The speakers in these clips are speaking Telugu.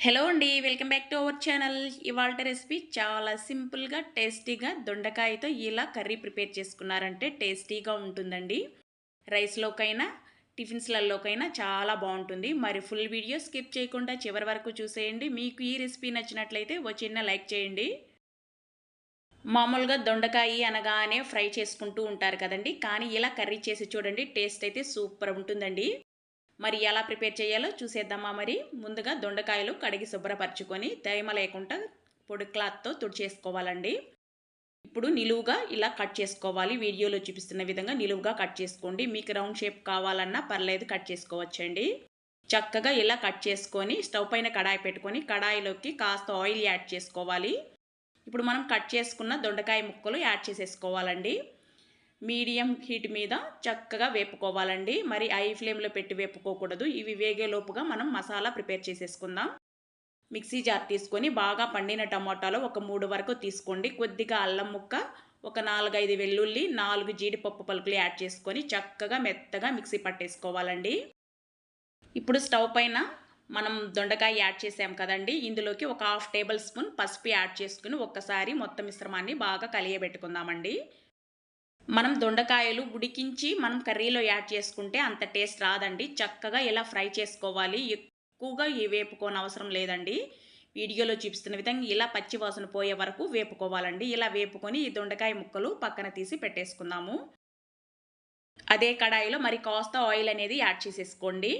హలో అండి welcome back to our channel ఇవాళ రెసిపీ చాలా సింపుల్గా టేస్టీగా దొండకాయతో ఇలా కర్రీ ప్రిపేర్ చేసుకున్నారంటే టేస్టీగా ఉంటుందండి. రైస్లోకైనా టిఫిన్స్లలోకైనా చాలా బాగుంటుంది. మరి ఫుల్ వీడియో స్కిప్ చేయకుండా చివరి వరకు చూసేయండి. మీకు ఈ రెసిపీ నచ్చినట్లయితే ఓ చిన్న లైక్ చేయండి. మామూలుగా దొండకాయ అనగానే ఫ్రై చేసుకుంటూ ఉంటారు కదండి. కానీ ఇలా కర్రీ చేసి చూడండి టేస్ట్ అయితే సూపర్ ఉంటుందండి. మరి ఎలా ప్రిపేర్ చేయాలో చూసేద్దామా మరి. ముందుగా దొండకాయలు కడిగి శుభ్రపరచుకొని తేమ లేకుండా పొడి క్లాత్తో తుడిచేసుకోవాలండి. ఇప్పుడు నిలువుగా ఇలా కట్ చేసుకోవాలి. వీడియోలో చూపిస్తున్న విధంగా నిలువుగా కట్ చేసుకోండి. మీకు రౌండ్ షేప్ కావాలన్నా పర్లేదు కట్ చేసుకోవచ్చండి. చక్కగా ఇలా కట్ చేసుకొని స్టవ్ పైన కడాయి పెట్టుకొని కడాయిలోకి కాస్త ఆయిల్ యాడ్ చేసుకోవాలి. ఇప్పుడు మనం కట్ చేసుకున్న దొండకాయ ముక్కలు యాడ్ చేసేసుకోవాలండి. మీడియం హీట్ మీద చక్కగా వేపుకోవాలండి. మరి ఐ ఫ్లేమ్లో పెట్టి వేపుకోకూడదు. ఇవి వేగేలోపుగా మనం మసాలా ప్రిపేర్ చేసేసుకుందాం. మిక్సీ జార్ తీసుకొని బాగా పండిన టమాటాలు ఒక మూడు వరకు తీసుకోండి. కొద్దిగా అల్లం ముక్క ఒక నాలుగైదు వెల్లుల్లి నాలుగు జీడిపప్పు పలుకులు యాడ్ చేసుకొని చక్కగా మెత్తగా మిక్సీ పట్టేసుకోవాలండి. ఇప్పుడు స్టవ్ పైన మనం దొండకాయ యాడ్ చేసాం కదండి. ఇందులోకి ఒక హాఫ్ టేబుల్ స్పూన్ పసుపు యాడ్ చేసుకుని ఒక్కసారి మొత్తం మిశ్రమాన్ని బాగా కలియబెట్టుకుందామండి. మనం దొండకాయలు ఉడికించి మనం కర్రీలో యాడ్ చేసుకుంటే అంత టేస్ట్ రాదండి. చక్కగా ఇలా ఫ్రై చేసుకోవాలి ఎక్కువగా ఈ వేపుకోని అవసరం లేదండి. వీడియోలో చూపిస్తున్న విధంగా ఇలా పచ్చి వాసన పోయే వరకు వేపుకోవాలండి. ఇలా వేపుకొని ఈ దొండకాయ ముక్కలు పక్కన తీసి పెట్టేసుకుందాము. అదే కడాయిలో మరి కాస్త ఆయిల్ అనేది యాడ్ చేసేసుకోండి.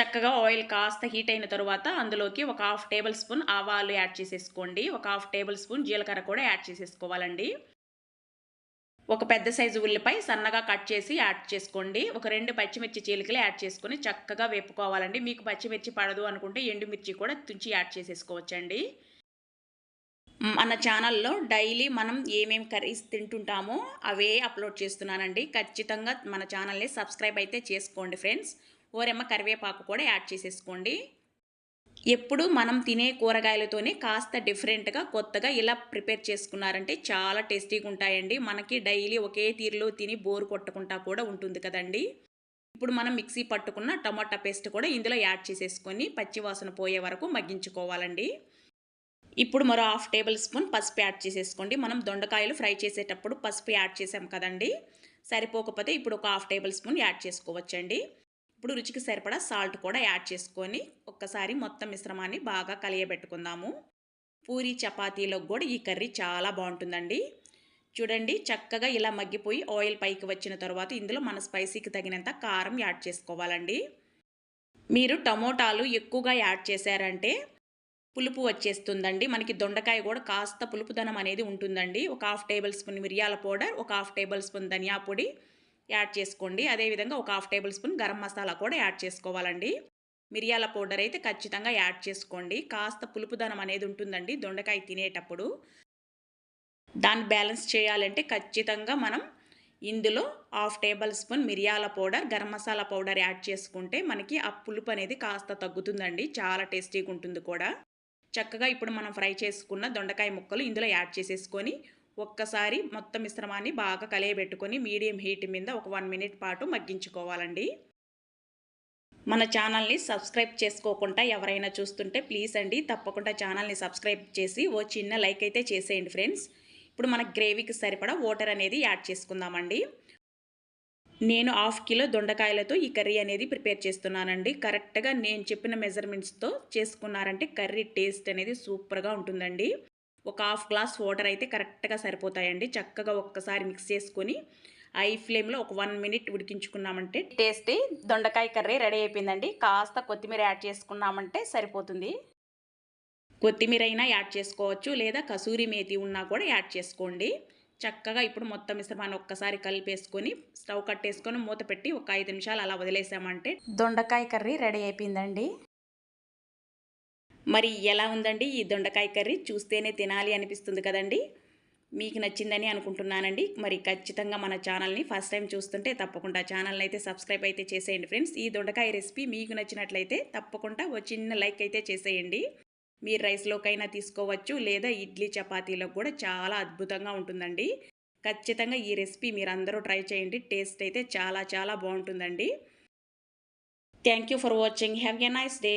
చక్కగా ఆయిల్ కాస్త హీట్ అయిన తర్వాత అందులోకి ఒక హాఫ్ టేబుల్ స్పూన్ ఆవాలు యాడ్ చేసేసుకోండి. ఒక హాఫ్ టేబుల్ స్పూన్ జీలకర్ర కూడా యాడ్ చేసేసుకోవాలండి. ఒక పెద్ద సైజు ఉల్లిపాయ సన్నగా కట్ చేసి యాడ్ చేసుకోండి. ఒక రెండు పచ్చిమిర్చి చీలికలు యాడ్ చేసుకొని చక్కగా వేపుకోవాలండి. మీకు పచ్చిమిర్చి పడదు అనుకుంటే ఎండుమిర్చి కూడా తుంచి యాడ్ చేసేసుకోవచ్చండి. మన ఛానల్లో డైలీ మనం ఏమేమి కర్రీస్ తింటుంటామో అవే అప్లోడ్ చేస్తున్నానండి. ఖచ్చితంగా మన ఛానల్ని సబ్స్క్రైబ్ అయితే చేసుకోండి ఫ్రెండ్స్. ఓరెమ్మ కరివేపాకు కూడా యాడ్ చేసేసుకోండి. ఎప్పుడు మనం తినే కూరగాయలతోనే కాస్త డిఫరెంట్గా కొత్తగా ఇలా ప్రిపేర్ చేసుకున్నారంటే చాలా టేస్టీగా ఉంటాయండి మనకి డైలీ ఒకే తీరులో తిని బోరు కొట్టకుండా కూడా ఉంటుంది కదండి. ఇప్పుడు మనం మిక్సీ పట్టుకున్న టమాటా పేస్ట్ కూడా ఇందులో యాడ్ చేసేసుకొని పచ్చివాసన పోయే వరకు మగ్గించుకోవాలండి. ఇప్పుడు మరో హాఫ్ టేబుల్ స్పూన్ పసుపు యాడ్ చేసేసుకోండి. మనం దొండకాయలు ఫ్రై చేసేటప్పుడు పసుపు యాడ్ చేసాం కదండి. సరిపోకపోతే ఇప్పుడు ఒక హాఫ్ టేబుల్ స్పూన్ యాడ్ చేసుకోవచ్చండి. ఇప్పుడు రుచికి సరిపడా సాల్ట్ కూడా యాడ్ చేసుకొని ఒక్కసారి మొత్తం మిశ్రమాన్ని బాగా కలియబెట్టుకుందాము. పూరి చపాతీలో కూడా ఈ కర్రీ చాలా బాగుంటుందండి. చూడండి చక్కగా ఇలా మగ్గిపోయి ఆయిల్ పైకి వచ్చిన తర్వాత ఇందులో మన స్పైసీకి తగినంత కారం యాడ్ చేసుకోవాలండి. మీరు టమోటాలు ఎక్కువగా యాడ్ చేశారంటే పులుపు వచ్చేస్తుందండి. మనకి దొండకాయ కూడా కాస్త పులుపుదనం అనేది ఉంటుందండి. ఒక హాఫ్ టేబుల్ స్పూన్ మిరియాల పౌడర్ ఒక హాఫ్ టేబుల్ స్పూన్ ధనియా పొడి యాడ్ చేసుకోండి. అదేవిధంగా ఒక half tablespoon garam masala కూడా యాడ్ చేసుకోవాలండి. మిరియాల పౌడర్ అయితే ఖచ్చితంగా యాడ్ చేసుకోండి. కాస్త పులుపుదనం అనేది ఉంటుందండి దొండకాయ తినేటప్పుడు. దాన్ని బ్యాలెన్స్ చేయాలంటే ఖచ్చితంగా మనం ఇందులో హాఫ్ టేబుల్ స్పూన్ మిరియాల powder garam masala powder add చేసుకుంటే మనకి ఆ పులుపు అనేది కాస్త తగ్గుతుందండి. చాలా టేస్టీగా ఉంటుంది కూడా. చక్కగా ఇప్పుడు మనం ఫ్రై చేసుకున్న దొండకాయ ముక్కలు ఇందులో యాడ్ చేసేసుకొని ఒక్కసారి మొత్తం మిశ్రమాన్ని బాగా కలయబెట్టుకొని మీడియం హీట్ మీద ఒక వన్ మినిట్ పాటు మగ్గించుకోవాలండి. మన ఛానల్ని సబ్స్క్రైబ్ చేసుకోకుండా ఎవరైనా చూస్తుంటే ప్లీజ్ అండి తప్పకుండా ఛానల్ని సబ్స్క్రైబ్ చేసి ఓ చిన్న లైక్ అయితే చేసేయండి ఫ్రెండ్స్. ఇప్పుడు మన గ్రేవీకి సరిపడా వాటర్ అనేది యాడ్ చేసుకుందామండి. నేను హాఫ్ కిలో దొండకాయలతో ఈ కర్రీ అనేది ప్రిపేర్ చేస్తున్నానండి. కరెక్ట్గా నేను చెప్పిన మెజర్మెంట్స్తో చేసుకున్నారంటే కర్రీ టేస్ట్ అనేది సూపర్గా ఉంటుందండి. ఒక హాఫ్ గ్లాస్ వాటర్ అయితే కరెక్ట్గా సరిపోతాయండి. చక్కగా ఒక్కసారి మిక్స్ చేసుకొని ఐ ఫ్లేమ్లో ఒక వన్ మినిట్ ఉడికించుకున్నామంటే టేస్టీ దొండకాయ కర్రీ రెడీ అయిపోయిందండి. కాస్త కొత్తిమీర యాడ్ చేసుకున్నామంటే సరిపోతుంది. కొత్తిమీర అయినా యాడ్ చేసుకోవచ్చు. లేదా కసూరి మేతి ఉన్నా కూడా యాడ్ చేసుకోండి. చక్కగా ఇప్పుడు మొత్తం మిశ్రమాన్ని ఒక్కసారి కలిపేసుకొని స్టవ్ కట్టేసుకొని మూత పెట్టి ఒక ఐదు నిమిషాలు అలా వదిలేసామంటే దొండకాయ కర్రీ రెడీ అయిపోయిందండి. మరి ఎలా ఉందండి ఈ దొండకాయ కర్రీ? చూస్తేనే తినాలి అనిపిస్తుంది కదండి. మీకు నచ్చిందని అనుకుంటున్నానండి. మరి ఖచ్చితంగా మన ఛానల్ని ఫస్ట్ టైం చూస్తుంటే తప్పకుండా ఛానల్ని అయితే సబ్స్క్రైబ్ అయితే చేసేయండి ఫ్రెండ్స్. ఈ దొండకాయ రెసిపీ మీకు నచ్చినట్లయితే తప్పకుండా ఒక చిన్న లైక్ అయితే చేసేయండి. మీరు రైస్లోకైనా తీసుకోవచ్చు లేదా ఇడ్లీ చపాతీలో కూడా చాలా అద్భుతంగా ఉంటుందండి. ఖచ్చితంగా ఈ రెసిపీ మీరు అందరూ ట్రై చేయండి. టేస్ట్ అయితే చాలా చాలా బాగుంటుందండి. Thank for watching. Have a nice day.